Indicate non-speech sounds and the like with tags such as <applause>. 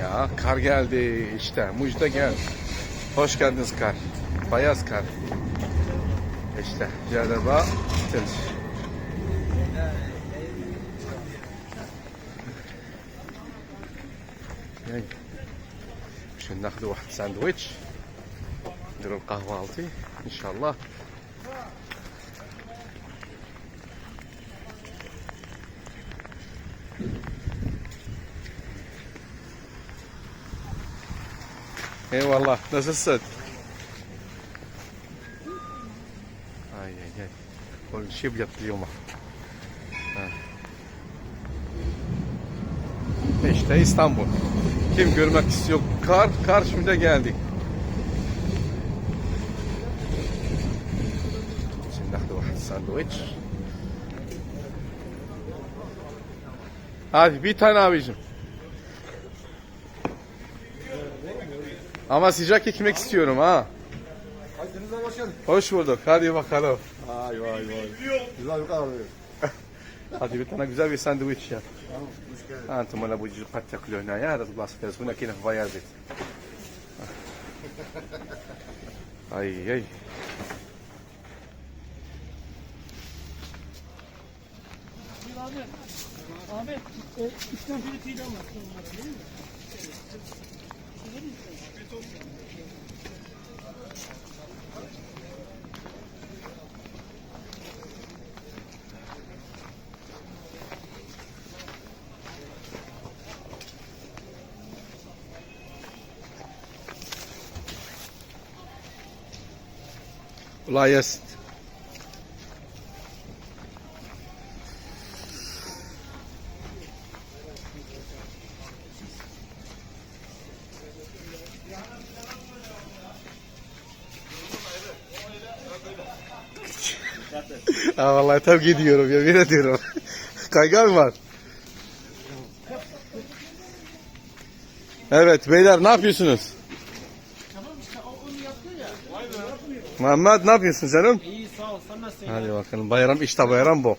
Ya kar geldi işte. Mucda gel. Hoş geldiniz kar. Bayaz kar. İşte Cerraba Tınç. يعني باش ناخذ واحد ساندويتش نديرو القهوة التي ان شاء الله Eyvallah. Nasılsın? Ay ay ay. Oğlum şey yaptı ama. İşte İstanbul. Kim görmek istiyor? Kar, kar şimdi geldik. Şimdi daha sandviç. Hadi bir tane abicim. Ama sıcak ekmek istiyorum ha. Hadi denize hoş geldin. Hoş bulduk. Hadi bakalım. Vay vay vay. Güzel bir kahve. Hadi bir tane güzel bir sandviç yap. Tamam, hoş geldin. انتم ولا بوجي قد تاكلوا هنايا هذا البلاصه كاز هنا كاين في فيازيت اي اي Abi, abi, o üçten biri tüyden var. Değil mi? Kolay gelsin. <laughs> ha vallahi tam gidiyorum ya. Yine diyorum. <laughs> Kaygan var. Evet beyler ne yapıyorsunuz? Tamam işte o Muhammed ne yapıyorsun canım? İyi sağ ol. Sen nasılsın? Hadi bakalım bayram işte bayram bu.